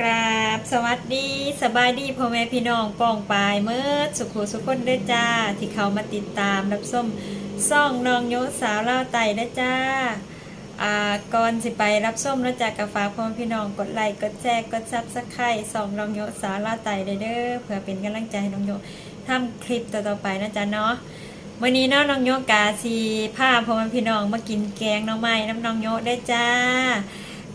กราบสวัสดีสบายดีพ่อแม่พี่น้องปองปายเมื่อสุขุสุขคนเด้จ้า ที่เขามาติดตามรับส้มซ่องน้องโยสาวเล่าไต่เด้จ้าอ่าก่อนสิไปรับส้มแล้วจากกาฝากพ่อแม่พี่น้องกดไลค์กดแชร์กดซับสไครต์ส่องน้องโยสาวเล่าไต่เด้อเพื่อเป็นกำลังใจให้น้องโยทำคลิปต่อๆไปนะจ๊ะเนาะวันนี้เนาะน้องโยกาสีผ้าพ่อแม่พี่น้องมากินแกงน้องไม้น้ำน้องโยได้จ้า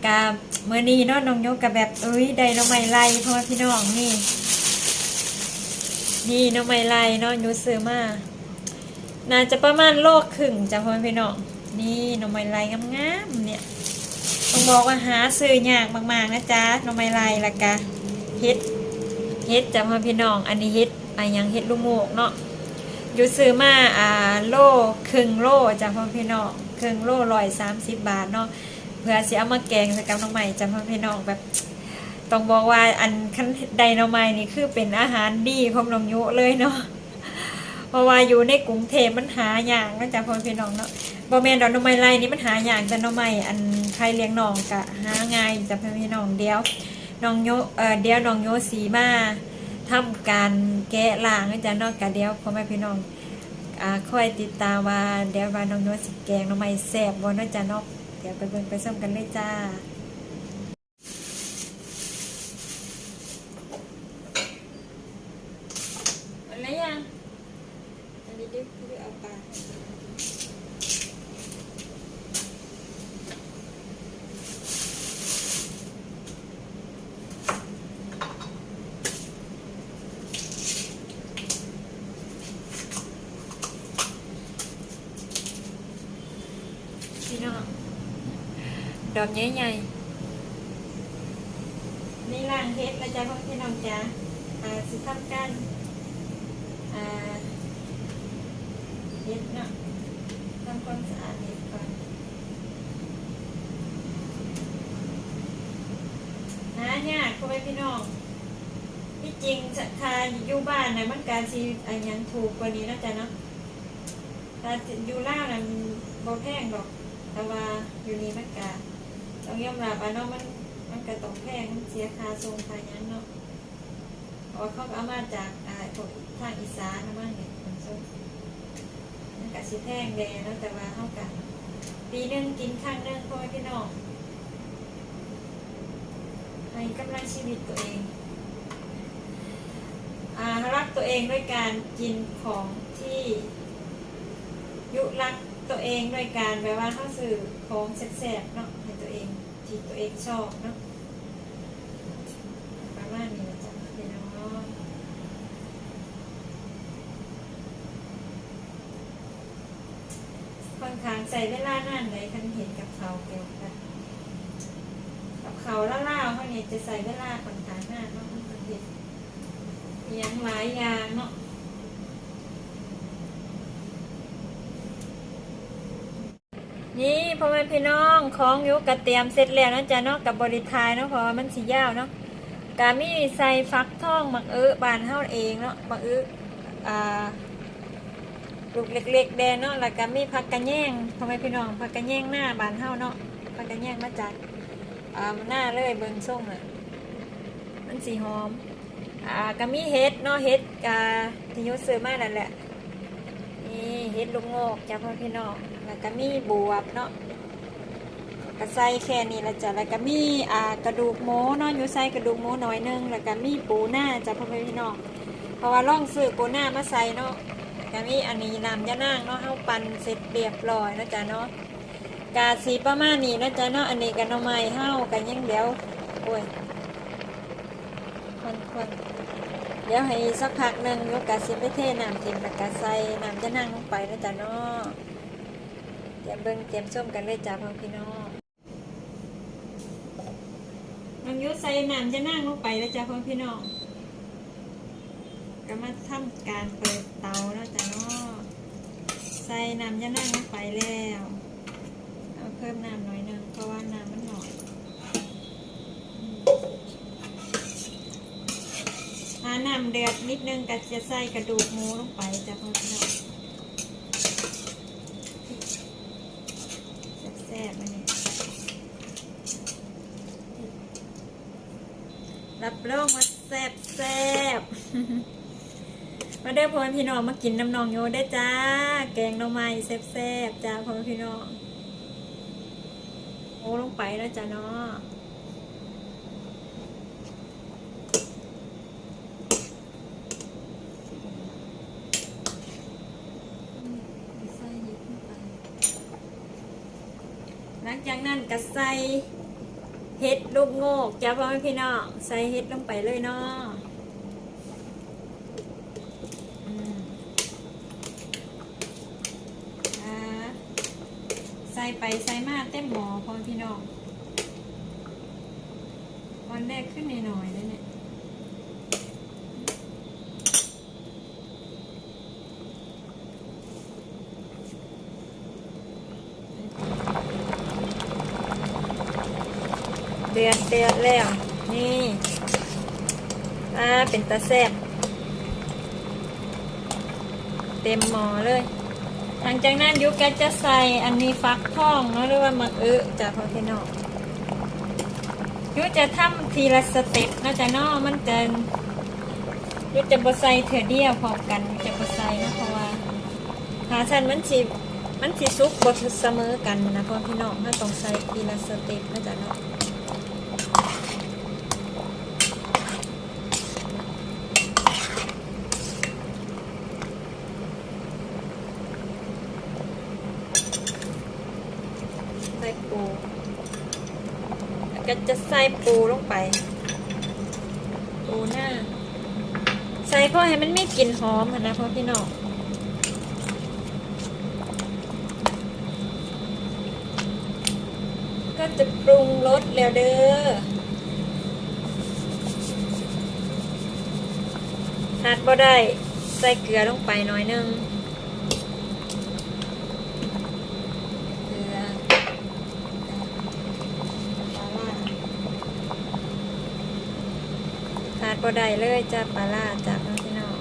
กับเมื่อนี้เนาะน้องยกกับแบบเอ้ยได้น้องไม้ไล่พ่อพี่น้องนี่ นี่น้องไม้ไล่เนาะยูซื้อมาน่าจะประมาณโลครึ่งจ้ะพ่อพี่น้องนี่น้องไม้ไล่งามๆเนี่ยต้องบอกว่าหาซื้อยากมากๆนะจ๊ะน้องไม้ไล่ละกะเฮ็ดเฮ็ดจ้ะพ่อพี่น้อง อันนี้เฮ็ดอันยังเฮ็ดลูกโมกเนาะยูซื้อมาอ่าโลครึ่งโลจ้ะพ่อพี่น้องครึ่งโลร้อยสามสิบบาทเนาะ เพื่อสิเอามาแกงใส่กับน้องใหม่จำพ่อพี่น้องแบบต้องบอกว่าอันขั้นไดโน้องใหม่นี่คือเป็นอาหารดีของน้องยุเลยเนาะเพราะว่าอยู่ในกรุงเทพมันหาอย่างนะจ๊ะพ่อพี่น้องเนาะบอแมนดอกน้องใหม่ไรนี่มันหาอย่างแต่น้องใหม่อันใครเลี้ยงน้องกะหาง่ายจ้ะพ่อพี่น้องเดียวน้องโยเอ่อเดียวน้องโยสีมาทำการแกะล้างนะจ๊ะนอกกะเดียวพ่อแม่พี่น้องอ่าคอยติดตามว่าเดียวว่าน้องโยสิแกงน้องใหม่แซ่บบ่นาะจ๊ะเนาะ เดี๋ยวไปเบิ่งไปส้มกันเลยจ้า อะไรยังอันนี้ดิดิเอาปลาพี่น้อง ด อกใหญ่ๆนี่ล่างเฮ็ดแล้วจ้าพ่อพี่น้องจ้าอ่าสิทำกันอ่าเฮ็ดเนาะทำความสะอาดเฮ็ดก่อนหายากพ่อแม่พี่น้องที่จริงจะทานอยู่บ้านนะมันการสิอันยังถูกกว่านี้นะจ๊ะเนาะถ้าอยู่ล่าวนะมันบ่แพงดอก แต่ว่าอยู่นี่มันกะ ต้องยอมรับว่าเนาะมันมันกะต้องแพงมันเสียค่าทรงค่าหยังเนาะเพราะว่าเขาก็เอามาจากอ่าพวกทางอีสานนะมั่งเนี่ยขนส่งมันกะสิแพงแดงเนาะแต่ว่าเท่ากันปีหนึงกินครั้งหนึงพ่อแม่พี่น้องให้กำลังชีวิตตัวเอง อ่ารักตัวเองด้วยการกินของที่ ยุรักตัวเองด้วยการแบบว่าเข้าสื่อของแซ่บๆเนาะ ที่ตัวเองชอบเนาะประมาณนี้นะจ๊ะพี่น้องค่อนข้างใส่เวลานานเลยคันเห็นกับเขาเกี่ยวกันกับเขาเล่าๆเขาเนี่ยจะใส่เวลาค่อนข้างนานเนาะมันเห็นมีย่างหลายอย่างเนาะ นี่พ่อแม่พี่น้องของอยุกระเตรียมเสร็จแล้วนะจ๊ะเนาะกับบริทายเนาะเพราะมันสียาวเนาะกามีใส่ฟักทองมักเอื้อบานเฮาเองเนาะมักเอื้ออ่าลูกเล็ก ๆ แดงเนาะแล้วก็มีผักกระแยงพ่อแม่พี่น้องผักกระแยงหน้าบานเฮาเนาะผักกระแยงมาจากอ่าหน้าเลยเบิ่งส่งอะมันสีหอมอ่าก็มีเห็ดเนาะเห็ดกาที่ยุซื้อมาแล้วแหละ นี่เห็ดลูกโงกจ้าพ่อพี่น้องแล้วก็มีบวบเนาะกระใส่แค่นี้ละจ้ะแล้วก็มีอ่ากระดูกหมูเนาะอยู่ใส่กระดูกหมูน่อยหนึงแล้วก็มีปูหน้าจ้าพ่อพี่น้องเพราะว่าล่องซื้อปูหน้ามาใส่เนาะก็มีอันนี้น้ำยะนางเนาะเฮาปั่นเสร็จเรียบร้อยนะจ้ะเนาะกาสีประมาณนี้นะจ้ะเนาะอันนี้ก็หน่อไม้เฮากันยังเดี๋ยวโอ้ยคนคน เดี๋ยวให้สักพักหนึ่งยกกาสิไปเทน้ำทิมแล้วก็ใส่น้ำจะนั่งลงไปนะจ๊ะเนาะเตรียมเบิ้งเตรียมส้มกันเลยจ้าพ่อพี่น้องน้องยุใส่น้ำจะนั่งลงไปแล้วจ้าพ่อพี่น้องก็มาทำการเปิดเตาแล้วจ้ะเนาะใส่น้ำจะนั่งลงไปแล้ว เอาเพิ่มน้ำหน่อยนึงเพราะว่าน้ำมันหน่อย ถ้าน้ำเดือดนิดนึงก็จะใส่กระดูกหมูลงไปจ้ะพ่อพี่น้องแซ่บๆอันนี้รับรองว่าแซ่บแซ่บมาเด้อพ่อแม่พี่น้องมากินน้ำนองโยได้จ้า แกงหน่อไม้แซ่บๆจ้าพ่อแม่พี่น้องโอ้ลงไปแล้วจ้าเนาะใส่เห็ดลงไปหลัง จากนั้นก็ใส่เห็ดลูกโงกจ้าพ่อแม่พี่น้องใส่เห็ดลงไปเลยเนาะใส่ไปใส่มาเต็มหม้อพ่อพี่น้องวันแรกขึ้นหน่อยๆเลยเนี่ย เดือดเดือดแล้ว นี่อ่าเป็นตาแซบเต็มหม้อเลย หลังจากนั้นยุกก็จะใส่อันนี้ฟักทองเนาะหรือว่ามะเอือจากพอพี่น้องยุจะทำทีละสเต็ปนะจ๊ะนาะมันจะยุจะบใส่เถื่อเดียวพร้อมกันจะบใส่นะเพราะว่าหาชันมันสิมันสิซุกบดเสมอกันนะพ่อพี่น้องถ้าต้องใส่ทีละสเต็ปนะจ๊ะเนาะ ใส่ปูแล้ว ก็จะใส่ปูลงไป ปูหน้า ใส่เพราะให้มันไม่กลิ่นหอมนะพ่อพี่น้องก็จะปรุงรสแล้วเด้อหาดบ่ได้ใส่เกลือลงไปน่อยนึง เกลือปลาล่าขาดบ่ ได้เลยจ้าปลาล่าจ้าพี่น้อง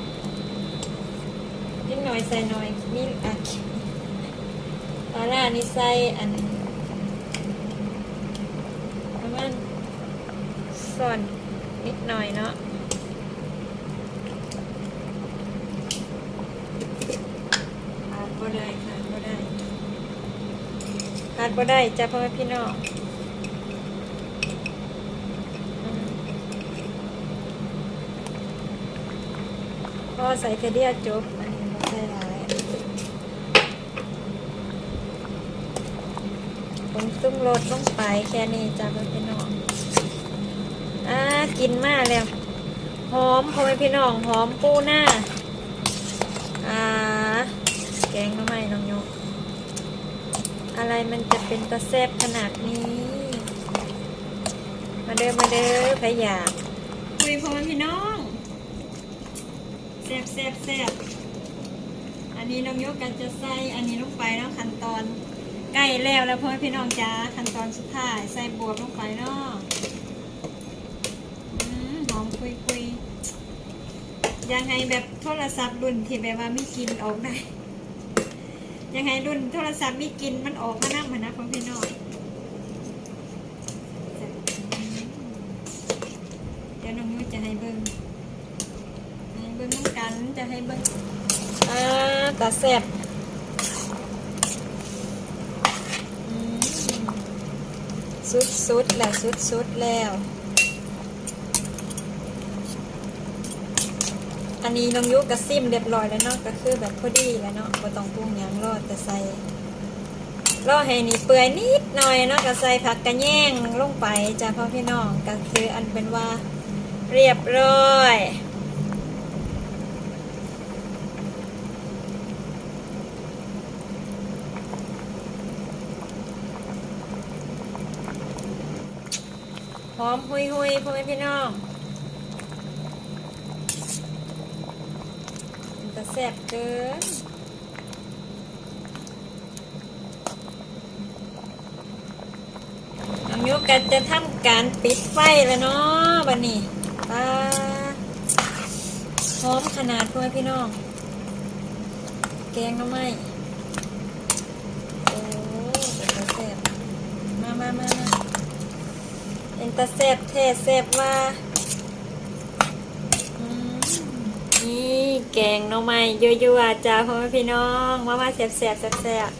นิดหน่อยใส่หน่อยนี่อะปลาล่านี่ใส่อันประมาณส่วนนิดหน่อยเนาะขาดบ่ได้ขาดบ่ได้ขาดบ่ได้จ้าพ่อแม่พี่น้อง พอใส่เทเดียจบอันนี้ไม่ใส่หลายผมตุ้มรสลงไปแค่นี้จ้ากพี่น้องอ่ากินมากแล้วหอมพ่อแม่พี่น้องหอมปูหน้าอ่าแกงน้ำไมน้องโยกอะไรมันจะเป็นตะแซบขนาดนี้ มาเด้อมาเด้อพะยากคุยพ่อแม่พี่น้อง ซบแซบแซบอันนี้น้องยกกันจะใส่อันนี้ลงไปเนาะขั้นตอนใกล้แล้วแล้วพ่อพี่น้องจ้าขั้นตอนสุดท้ายใส่บวบลงไปเนาะอืมหอมคุยคุยยังไงแบบโทรศัพท์รุ่นที่แบบว่าไม่กินออกได้ยังไงรุ่นโทรศัพท์ไมีกินมันออกมานั่งมานะพ่อพี่น้องเดี๋ยวน้องนุ้ยจะให้เบิ้งให้เบิ้งน้ำกันจะให้เบิ้งอ่าตาแซ่บสุดสุดๆแล้วสุดสุดๆแล้ว อันนี้น้องยุกระซิมเรียบร้อยแล้วเนาะก็คือแบบพอดีแล้วเนาะก็ต้องปรุงยังรอดแต่ใส่รอให้นี่เปื่อยนิดหน่อยเนาะก็ใส่ผักกระแยงลงไปจ้าพ่อพี่น้องก็คืออันเป็นว่าเรียบร้อยห อมหุยหุยพ่อแม่พี่น้องมันจะแซ่บเกินน้องยุกันจะทำการปิดไฟแล้วเนาะบันนี้ปลาหอมขนาดพ่อแม่พี่น้อง แกงก็ไม่ ตะแซบแท้แซบว่านี่แกงน้องไม้ยั่วๆจ้าพ่อแม่พี่น้องมามาแซบแซบแซบแซบ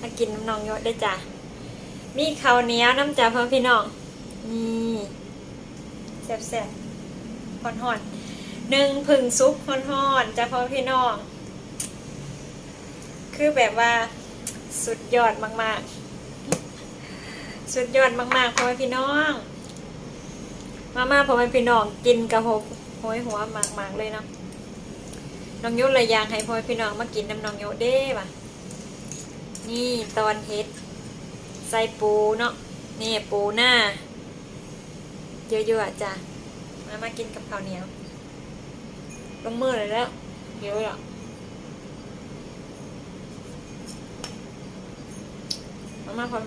มากินน้ำนองเยอะได้จ้ามีข้าวเหนียวน้ำจ้าพ่อพี่น้องนี่แซบแซบห่อนห่อนหนึ่งผึ่งซุปห่อนห่อนจ้าพ่อพี่น้อง คือแบบว่าสุดยอดมากๆ สุดยอดมากๆพ่อแม่พี่น้อง มาม่าพ่อแม่พี่น้องกินกระหกโหยหัวมากๆเลยเนาะน้องโยเลยยางให้พ่อแม่พี่น้องมากินน้ำน้องโยเด้ป่ะนี่ตอนเฮ็ดใส่ปูเนาะนี่ปูหน้าเยอะๆจ้ะมามากินกับข้าวเหนียวลงมือเลยแล้วเยอะอะมามาพร้อ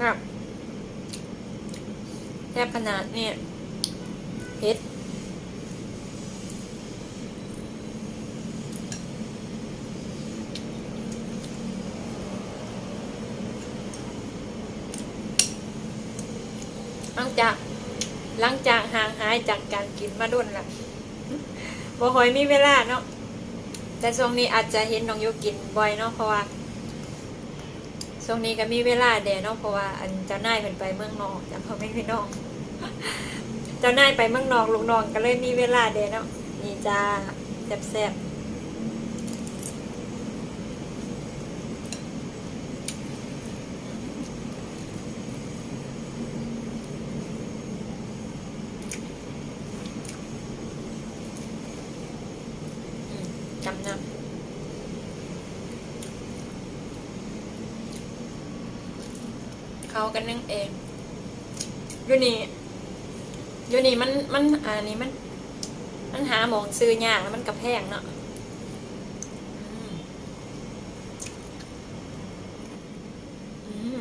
ครับแทบขนาดเนี่ยเผ็ดหลังจาก หลังจากห่างหายจากการกินมาดุนละบ่หอยมีเวลาเนาะ แต่ช่วงนี้อาจจะเห็นน้องโยกินบ่อยเนาะเพราะว่าช่วงนี้ก็มีเวลาแดดเนาะเพราะว่าอันเจ้านายเป็นไปเมืองนอกจ้ะพ่อแม่พี่น้อง เจ้านายไปเมืองนอกลูกน้องก็เลยมีเวลาแดดเนาะนี่จ้าแซ่บๆอืมจำนะเขา กันนึ่งเองอยู่นี่อยู่นี่มันมันอันนี้มัน มันหาหมองซื้อยากแล้วมันกระแพงเนาะอืมอืม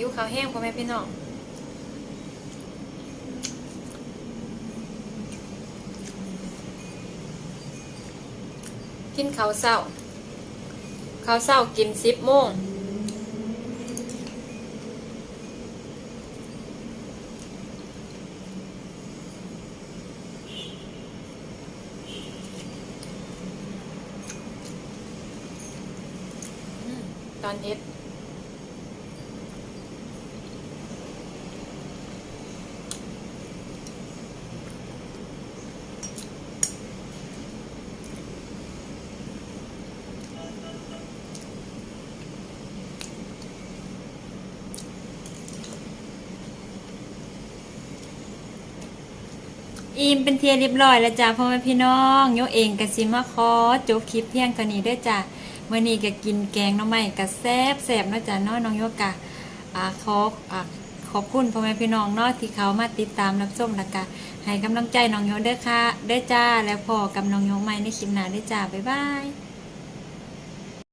หิวข้าวแห้งพ่อแม่พี่น้องกินข้าวเศร้าข้าวเศร้ากินสิบโมงตอนเฮ็ด อิ่มเป็นเทียเรียบร้อยแล้วจ้าพ่อแม่พี่น้องโยเองกะซิมาขอจบคลิปเพียงเท่านี้ด้วยจ้าเมื่อนี้ก็กินแกงน้องไม้กะแซบแซบนะจ้าเนาะน้องโยกะอ่าขออ่าขอบคุณพ่อแม่พี่น้องเนาะที่เขามาติดตามรับชมแล้วก็ให้กำลังใจน้องโยเด้อค่ะเด้อจ้าแล้วพอกับน้องโยใหม่ในคลิปหน้าเด้อจ้าบ๊ายบาย